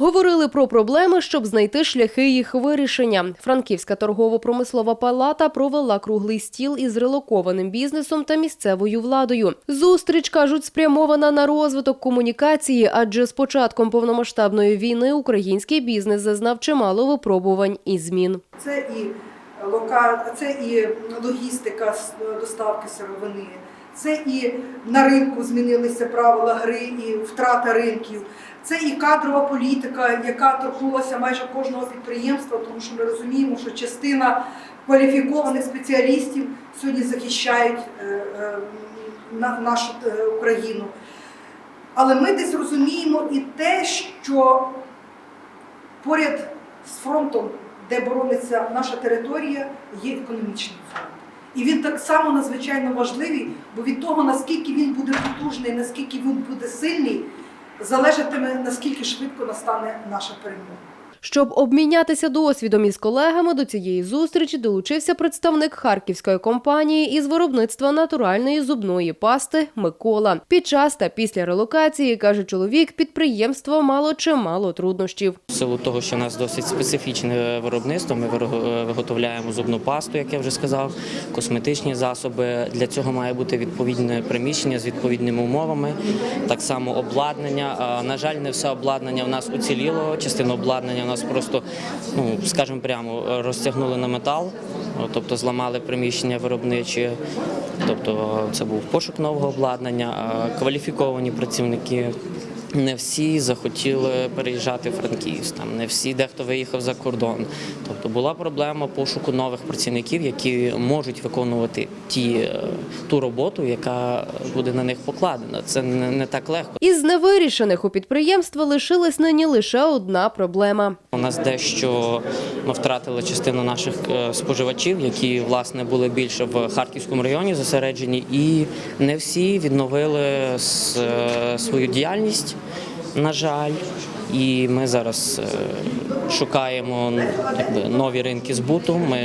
Говорили про проблеми, щоб знайти шляхи їх вирішення. Франківська торгово-промислова палата провела круглий стіл із релокованим бізнесом та місцевою владою. Зустріч кажуть спрямована на розвиток комунікації, адже з початком повномасштабної війни український бізнес зазнав чимало випробувань і змін. Це і лока... це і логістика доставки сировини, це і на ринку змінилися правила гри і втрата ринків. Це і кадрова політика, яка торкнулася майже кожного підприємства, тому що ми розуміємо, що частина кваліфікованих спеціалістів сьогодні захищають е, е, нашу е, Україну. Але ми десь розуміємо і те, що поряд з фронтом, де борониться наша територія, є економічний фронт. І він так само надзвичайно важливий, бо від того, наскільки він буде потужний, наскільки він буде сильний, залежатиме, наскільки швидко настане наша перемога. Щоб обмінятися досвідом із колегами, до цієї зустрічі долучився представник харківської компанії із виробництва натуральної зубної пасти Микола. Під час та після релокації, каже чоловік, підприємство мало чимало труднощів. В силу того, що в нас досить специфічне виробництво, ми виро- виготовляємо зубну пасту, як я вже сказав, косметичні засоби. Для цього має бути відповідне приміщення з відповідними умовами, так само обладнання. На жаль, не все обладнання у нас уціліло. Частину обладнання нас просто, ну скажімо прямо, розтягнули на метал, тобто зламали приміщення виробничі. Тобто це був пошук нового обладнання, кваліфіковані працівники. Не всі захотіли переїжджати в Франківськ, там не всі дехто виїхав за кордон. Тобто була проблема пошуку нових працівників, які можуть виконувати ті, е, ту роботу, яка буде на них покладена. Це не, не так легко. Із невирішених у підприємства лишилась нині лише одна проблема. У нас дещо ми втратили частину наших е, споживачів, які власне були більше в Харківському районі зосереджені, і не всі відновили е, свою діяльність. На жаль, і ми зараз е, шукаємо якби, нові ринки збуту. Ми,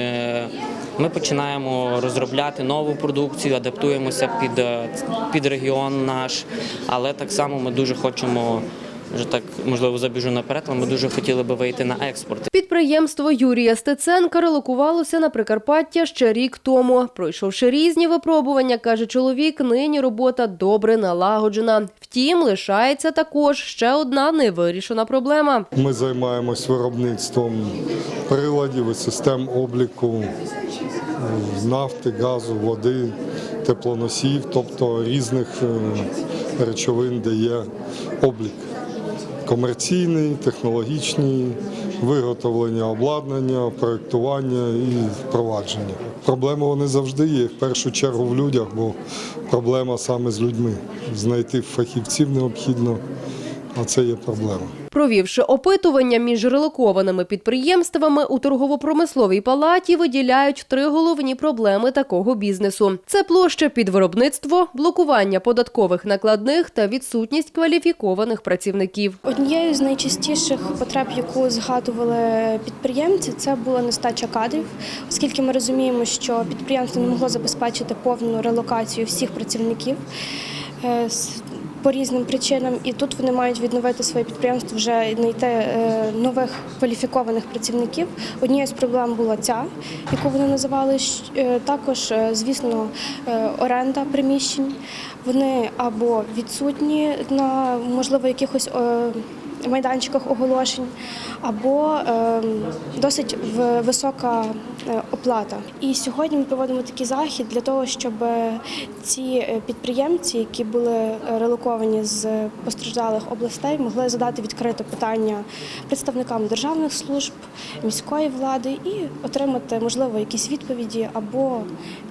ми починаємо розробляти нову продукцію, адаптуємося під, е, під регіон наш, але так само ми дуже хочемо. Вже так можливо забіжу наперед, але ми дуже хотіли би вийти на експорт. Підприємство Юрія Стеценка релокувалося на Прикарпаття ще рік тому. Пройшовши різні випробування, каже чоловік, нині робота добре налагоджена. Втім, лишається також ще одна невирішена проблема. Ми займаємось виробництвом приладів і систем обліку е, нафти, газу, води, теплоносіїв, тобто різних е, речовин, де є облік. Комерційний, технологічний, виготовлення обладнання, проєктування і впровадження. Проблеми вони завжди є, в першу чергу в людях, бо проблема саме з людьми. Знайти фахівців необхідно, а це є проблема. Провівши опитування між релокованими підприємствами у торгово-промисловій палаті, виділяють три головні проблеми такого бізнесу: це площа під виробництво, блокування податкових накладних та відсутність кваліфікованих працівників. Однією з найчастіших потреб, яку згадували підприємці, це була нестача кадрів, оскільки ми розуміємо, що підприємство не могло забезпечити повну релокацію всіх працівників. По різним причинам, і тут вони мають відновити своє підприємство, вже знайти е, нових кваліфікованих працівників. Однією з проблем була ця, яку вони називали. Е, Також, е, звісно, оренда приміщень. Вони або відсутні на можливо якихось е, майданчиках оголошень, або е, досить в- висока е, оплата. І сьогодні ми проводимо такий захід для того, щоб ці підприємці, які були релоковані з постраждалих областей, могли задати відкрите питання представникам державних служб, міської влади і отримати можливо якісь відповіді або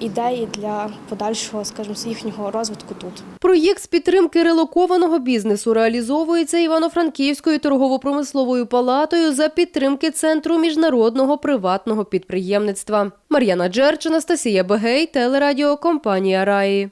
ідеї для подальшого, скажімо, їхнього розвитку тут. Проєкт з підтримки релокованого бізнесу реалізовується Івано-Франківською торгово-промисловою палатою за підтримки Центру міжнародного приватного підприємництва. Мар'яна Джерч, Анастасія Бегей, телерадіокомпанія Раї.